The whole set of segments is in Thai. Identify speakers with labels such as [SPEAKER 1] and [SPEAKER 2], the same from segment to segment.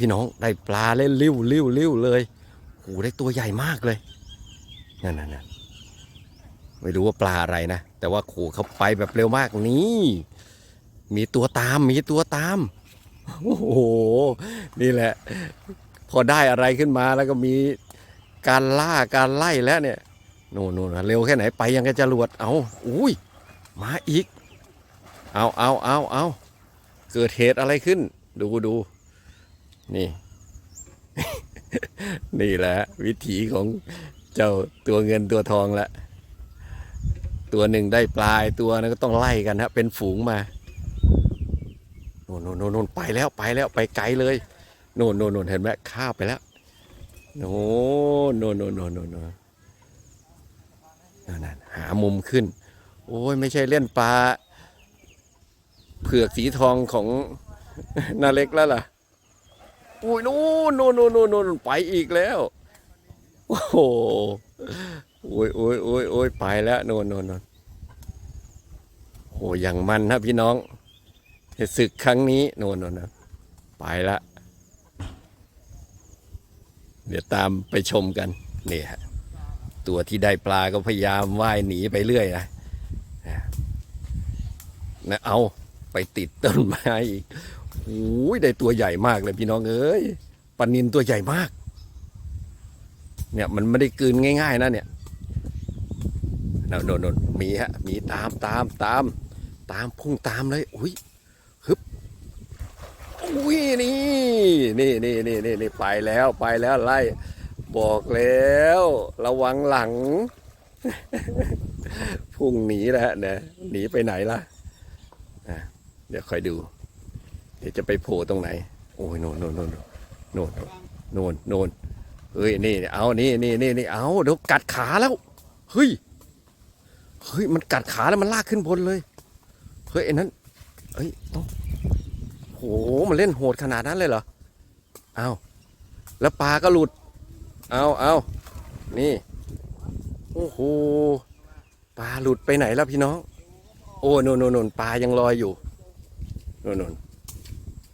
[SPEAKER 1] พี่น้องได้ปลาเล่นริ้วริ้วริ้วเลยโอ้โหได้ตัวใหญ่มากเลยนั่นนั่นนั่นไม่รู้ว่าปลาอะไรนะ แต่ว่าโขเขาไปแบบเร็วมากนี่ มีตัวตามมีตัวตาม โอ้โห นี่แหละ พอได้อะไรขึ้นมาแล้วก็มีการล่าการไล่แล้วเนี่ยโน่นโน่นเร็วแค่ไหนไปยังกระจรวดเอาอุ้ยมาอีก เอาเอาเอาเอาเกิดเหตุอะไรขึ้น ดูดู นี่ นี่แหละ วิถีของเจ้าตัวเงินตัวทองละ ตัวหนึ่งได้ปลายตัวนั้นก็ต้องไล่กันฮะเป็นฝูงมาโน่นโน่นโน่นไปแล้วไปแล้วไปไกลเลยโน่นโน่นโน่นเห็นไหมข้าวไปแล้วโน่นโน่นโน่นโน่นโน่นนั่นนั่นหามุมขึ้น โอ้ยไม่ใช่เล่นปลาเผือกสีทองของนาเล็กแล้วล่ะ อุ้ยนู่นนู่นนู่นนู่นไปอีกแล้ว โอ้โหโอ้ยโอ้ยโอ้ยโอ้ยไปแล้วโน่นโน่นโน่นโอ้ยังมันนะพี่น้องศึกครั้งนี้โน่นโน่นโน่นไปละเดี๋ยวตามไปชมกันนี่ฮะตัวที่ได้ปลาก็พยายามว่ายหนีไปเรื่อยนะนะเอาไปติดต้นไม้อีก โอ้ยได้ตัวใหญ่มากเลยพี่น้องเอ้ยปลานินตัวใหญ่มาก เนี่ยมันไม่ได้กืนง่ายๆนะเนี่ยนนนนมีฮะมีตามตามตามตามพุ่งตามเลยอุ้ยฮึบอุ้ยนี่นี่นี่นี่นี่นี่ไปแล้วไปแล้วไล่บอกแล้ว ระวังหลัง พุ่งหนีแล้วนะหนีไปไหนล่ะเดี๋ยวคอยดู เดี๋ยวจะไปโผล่ตรงไหน โอ้ยโน่นโน่นโน่นโน่นโน่นโน่นเฮ้ยนี่เอานี่นี่นี่นี่เอาเดี๋ยวกัดขาแล้วเฮ้ยเฮ้ยมันกัดขาแล้วมันลากขึ้นบนเลยเฮ้ยไอ้นั้นเฮ้ยต้องโหมันเล่นโหดขนาดนั้นเลยเหรอเอาแล้วปลาก็หลุด เอาเอานี่โอ้โหปลาหลุดไปไหนแล้วพี่น้อง โอ้โน่นโน่นโน่นปลายังลอยอยู่โน่นโน่น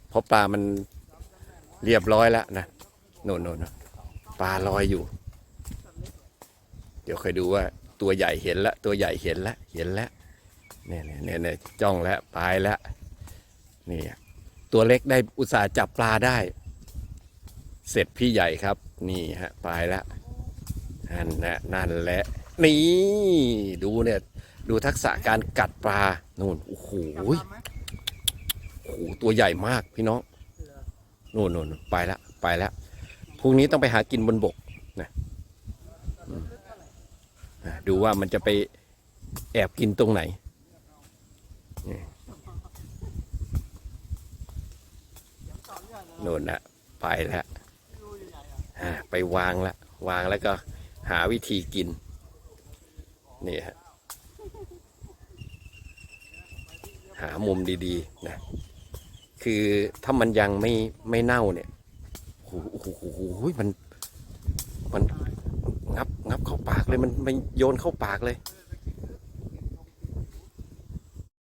[SPEAKER 1] เพราะปลามันเรียบร้อยแล้วนะโน่นโน่นนะปลาลอยอยู่ เดี๋ยวคอยดูว่าตัวใหญ่เห็นละ ตัวใหญ่เห็นละ เห็นละเนี่ยเนี่ยเนี่ยเนี่ยจ้องแล้วปลายแล้วนี่ตัวเล็กได้อุตส่าห์จับปลาได้ เสร็จพี่ใหญ่ครับ นี่ฮะปลายแล้วนั่นนะนั่นแหละนี่ดูเนี่ย ดูทักษะการกัดปลานู่นโอ้โห โอ้โหตัวใหญ่มากพี่น้องโน่นโน่นไปแล้วไปแล้วพรุ่งนี้ต้องไปหากินบนบกนะดูว่ามันจะไปแอบกินตรงไหนนี่โน่นนะไปแล้วอะไปวางแล้ววางแล้วก็หาวิธีกิน นี่ฮะหามุมดี ๆ นะ คือถ้ามันยังไม่ไม่เน่าเนี่ยโอ้โหโอ้โหมันมันงับงับเข้าปากเลยมันมันโยนเข้าปากเลย